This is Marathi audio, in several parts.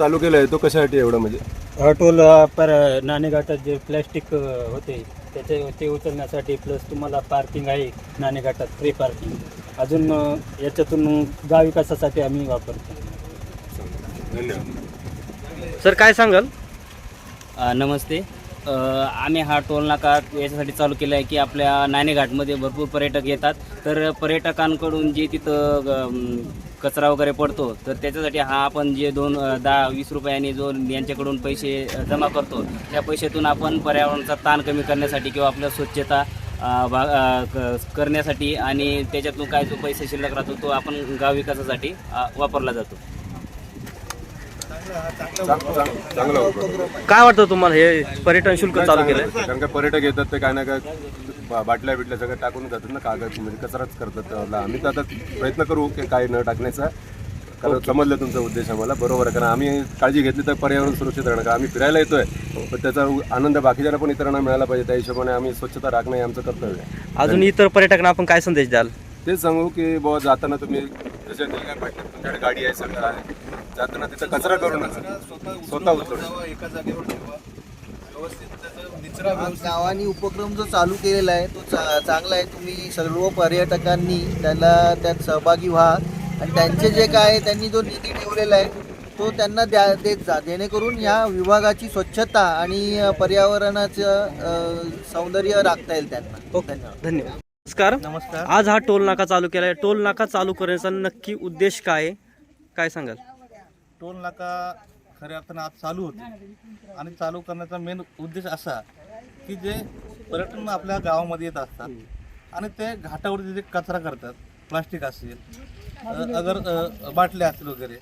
चालू केलं आहे तो कशासाठी एवढं म्हणजे? हा टोल अ, पर नाणेघाटात जे प्लॅस्टिक होते त्याचे ते उचलण्यासाठी प्लस तुम्हाला पार्किंग आहे नाणेघाटात फ्री पार्किंग अजून याच्यातून गाव विकासासाठी आम्ही वापरतो. धन्यवाद. सर काय सांगाल? नमस्ते. आम्ही हा टोल नाका याच्यासाठी चालू केला आहे की आपल्या नाणेघाटमध्ये भरपूर पर्यटक येतात. तर पर्यटकांकडून जे तिथं कचरा वगैरे पडतो तर त्याच्यासाठी हा आपण जे दोन दहा वीस रुपयांनी जो यांच्याकडून पैसे जमा करतो त्या पैशातून आपण पर्यावरणाचा ताण कमी करण्यासाठी किंवा आपल्या स्वच्छता अ, भा अ, क- करण्यासाठी आणि त्याच्यातून काय जो पैसा शिल्लक राहतो तो आपण गाव विकासासाठी वापरला जातो. चांगलं काय वाटतं तुम्हाला हे पर्यटन शुल्क चालू केलंय? कारण का पर्यटक येतात ते काय ना काय बा- बाटल्या बिटल्या सगळं टाकून जातात ना कागद म्हणजे कचराच करतात त्याला. आम्ही तर आता प्रयत्न करू की काय न टाकण्याचा. कारण समजलं तुमचा उद्देश आम्हाला. बरोबर आहे. कारण आम्ही काळजी घेतली तर पर्यावरण सुरक्षित राहणार. कारण आम्ही फिरायला येतोय. पण त्याचा आनंद बाकीच्यांना पण इतरांना मिळाला पाहिजे. त्या हिशोबाने आम्ही स्वच्छता राखणं हे आमचं कर्तव्य आहे. अजून इतर पर्यटकांना आपण काय संदेश द्याल? तेच सांगू की बाबा जाताना तुम्ही जसं ते काय पाहिजे तुमच्याकडे गाडी आहे सगळं आहे. जाताना तिथं कचरा करू नका. स्वतः उचलू एका जागेवर ठेवा. व्यवस्थित. गावानी उपक्रम जो चालू केलेला आहे तो चा- चांगला आहे. तुम्ही सर्व पर्यटकांनी त्याला त्यात सहभागी व्हा. आणि त्यांचे जे काय त्यांनी जो निधी ठेवलेला आहे तो त्यांना द्या देत जा. जेणेकरून या विभागाची स्वच्छता आणि पर्यावरणाचं सौंदर्य राखता येईल त्यांना. धन्यवाद. धन्यवाद. नमस्कार. नमस्कार. आज हा टोल नाका चालू केलाय टोल नाका चालू करण्याचा नक्की उद्देश काय आहे? काय सांगाल? टोल नाका खऱ्या अर्थानं आज चालू होते. आणि चालू करण्याचा मेन उद्देश असा की जे पर्यटन आपल्या गावामध्ये येत असतात आणि ते घाटावरती जे कचरा करतात प्लास्टिक असेल अगर बाटल्या असतील वगैरे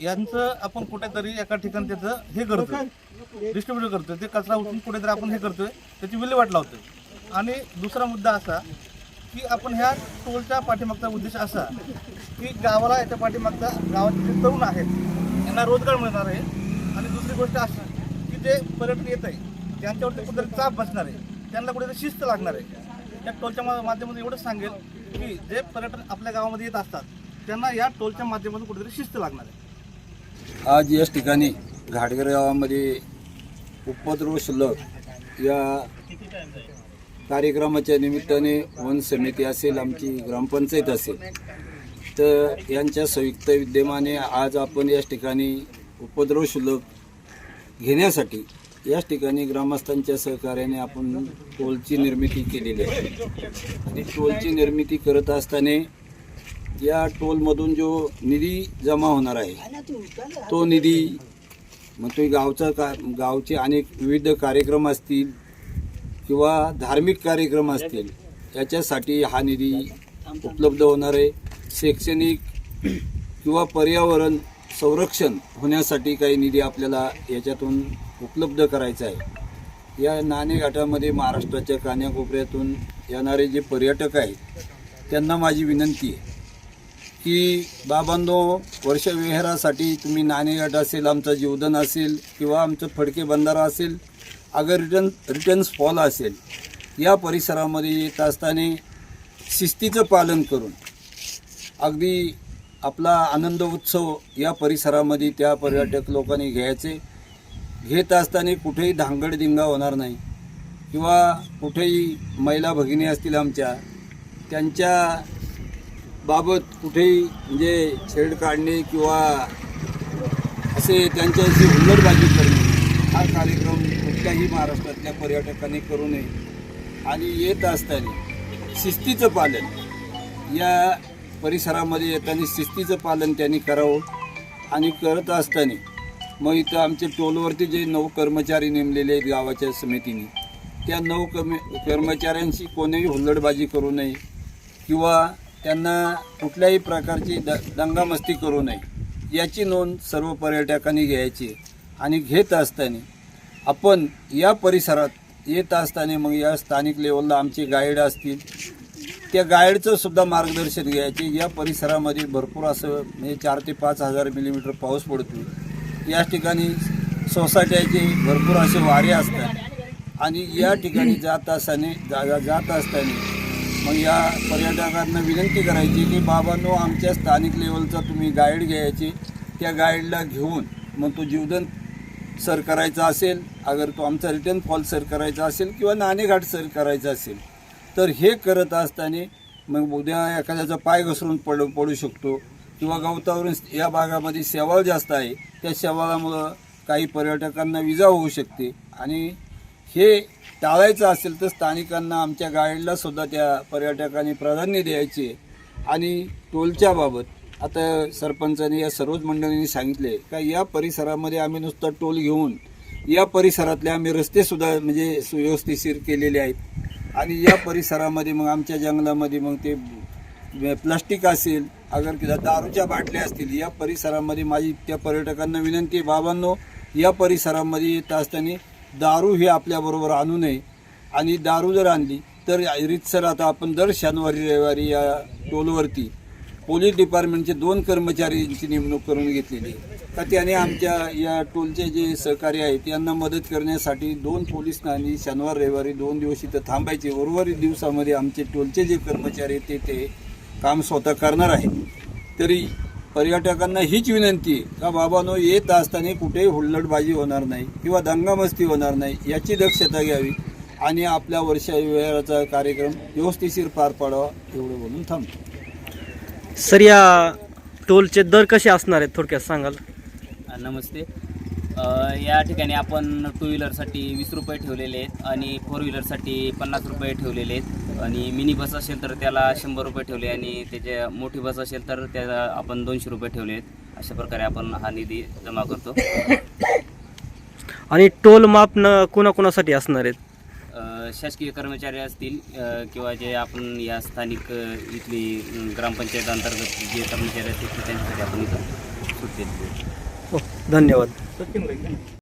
यांचं आपण कुठेतरी एका ठिकाणी त्याचं हे करतोय. डिस्ट्रीब्युट करतोय. ते कचरा उचलून कुठेतरी आपण हे करतोय. त्याची विल्हेवाट लावतोय. आणि दुसरा मुद्दा असा की आपण ह्या टोलच्या पाठीमागचा उद्देश असा की गावाला याच्या पाठीमागचा गावाचे जे तरुण आहेत यांना रोजगार मिळणार आहे. आणि दुसरी गोष्ट अशी की जे पर्यटन येत आहे त्यांच्यावरती कुठेतरी चाप बसणार आहे. त्यांना कुठेतरी शिस्त लागणार आहे. या टोलच्या मा- माध्यमातून एवढंच सांगेल की जे पर्यटन आपल्या गावामध्ये येत असतात त्यांना या टोलच्या माध्यमातून कुठेतरी शिस्त लागणार आहे. आज याच ठिकाणी घाटगर गावामध्ये उपद्रव शुल्लक या कार्यक्रमाच्या निमित्ताने वन समिती असेल आमची ग्रामपंचायत असेल तर यांच्या संयुक्त विद्यमाने आज आपण याच ठिकाणी उपद्रव शुल्क घेण्यासाठी याच ठिकाणी ग्रामस्थांच्या सहकार्याने आपण टोलची निर्मिती केलेली आहे. आणि टोलची निर्मिती करत असताना या टोलमधून जो निधी जमा होणार आहे तो निधी मग तो गावचा का गावचे अनेक विविध कार्यक्रम असतील किंवा धार्मिक कार्यक्रम असतील याच्यासाठी हा निधी उपलब्ध होणार आहे. शैक्षणिक किंवा पर्यावरण संरक्षण होण्यासाठी काही निधी आपल्याला याच्यातून उपलब्ध करायचा आहे. या नाणेघाटामध्ये महाराष्ट्राच्या कान्याकोपऱ्यातून येणारे जे पर्यटक आहेत त्यांना माझी विनंती आहे की बाबांनो वर्षविहारासाठी तुम्ही नाणेघाट असेल आमचा जीवधन असेल किंवा आमचं फडके बंधारा असेल अगर रिटर्न रिटर्न्स फॉल असेल या परिसरामध्ये येत असताना शिस्तीचं पालन करून अगदी आपला आनंद उत्सव या परिसरामध्ये त्या पर्यटक लोकांनी घ्यायचे. घेत असताना कुठेही धांगडधिंगा होणार नाही. किंवा कुठेही महिला भगिनी असतील आमच्या त्यांच्या बाबत कुठेही म्हणजे छेड काढणे किंवा असे त्यांच्याशी हुल्लडबाजी करणे हा कार्यक्रम कुठल्याही महाराष्ट्रातल्या पर्यटकांनी करू नये. आणि येत असताना शिस्तीचं पालन या परिसरामध्ये येताना शिस्तीचं पालन त्यांनी करावं आणि करत असताना मग इथं आमचे टोलवरती जे नऊ कर्मचारी नेमलेले आहेत गावाच्या समितीने त्या नऊ कर्म कर्मचाऱ्यांशी कोणीही हुल्लडबाजी करू नये किंवा त्यांना कुठल्याही प्रकारची द दंगामस्ती करू नये याची नोंद सर्व पर्यटकांनी घ्यायची आणि घेत असताना आपण या परिसरात येत असताना मग या स्थानिक लेवलला आमचे गाईड असतील त्या गाईडचं सुद्धा मार्गदर्शन घ्यायचे. या परिसरामध्ये भरपूर असं म्हणजे चार ते पाच हजार मिलीमीटर पाऊस पडतो या ठिकाणी सोसायट्याचे भरपूर असे वारे असतात. आणि या ठिकाणी जात असताना जा जा- जात असताना मग या पर्यटकांना विनंती करायची की बाबांनो आमच्या स्थानिक लेवलचा तुम्ही गाईड घ्यायची. त्या गाईडला घेऊन मग तो जीवदन सर करायचा असेल अगर तो आमचा रिटर्न फॉल सर करायचा असेल किंवा नाणेघाट सर करायचा असेल तर हे करत असताना मग उद्या एखाद्याचा पाय घसरून पड पडू शकतो. किंवा गवतावरून या भागामध्ये शेवाळ जास्त आहे त्या शेवाळामुळं काही पर्यटकांना विजा होऊ शकते. आणि हे टाळायचं असेल तर स्थानिकांना आमच्या गाईडला सुद्धा त्या पर्यटकांनी प्राधान्य द्यायचे. आणि टोलच्या बाबत आता सरपंचांनी या सर्वच मंडळींनी सांगितले का या परिसरामध्ये आम्ही नुसतं टोल घेऊन या परिसरातले आम्ही रस्तेसुद्धा म्हणजे सुव्यवस्थिशीर केलेले आहेत. आणि या परिसरामध्ये मग आमच्या जंगलामध्ये मग ते प्लास्टिक असेल अगर किंवा दारूच्या बाटल्या असतील या परिसरामध्ये माझी त्या पर्यटकांना विनंती आहे बाबांनो या परिसरामध्ये येत असताना दारू ही आपल्याबरोबर आणू नये. आणि दारू जर आणली तर रितसर आता आपण दर शनिवारी रविवारी या टोलवरती पोलीस डिपार्टमेंटचे दोन कर्मचाऱ्यांची नेमणूक करून घेतलेली. तर का त्याने आमच्या या टोलचे जे सहकारी आहेत यांना मदत करण्यासाठी दोन पोलीस आणि शनिवार रविवारी दोन दिवस इथं थांबायचे. उर्वरित दिवसामध्ये आमचे टोलचे जे कर्मचारी आहेत ते ते काम स्वतः करणार आहेत. तरी पर्यटकांना हीच विनंती आहे का बाबानो येत असताना कुठेही हुल्लडबाजी होणार नाही किंवा दंगामस्ती होणार नाही याची दक्षता घ्यावी आणि आपल्या वर्षा विहाराचा कार्यक्रम व्यवस्थिशीर पार पाडावा एवढं बोलून थांबतो. सर या टोलचे दर कसे असणार आहेत थोडक्यात सांगाल? नमस्ते. या ठिकाणी आपण टू व्हीलरसाठी वीस रुपये ठेवलेले आहेत आणि फोर व्हीलरसाठी पन्नास रुपये ठेवलेले आहेत. आणि मिनी बस असेल तर त्याला शंभर रुपये ठेवले आणि त्याच्या मोठी बस असेल तर त्याला आपण दोनशे रुपये ठेवले आहेत. अशा प्रकारे आपण हा निधी जमा करतो. आणि टोल माप न कुणाकुणासाठी असणार आहेत? शासकीय कर्मचारी असतील किंवा जे आपण या स्थानिक इथली ग्रामपंचायत अंतर्गत जे कर्मचारी असतील ते त्यांच्यासाठी आपण इथं सूट देतो. हो धन्यवाद.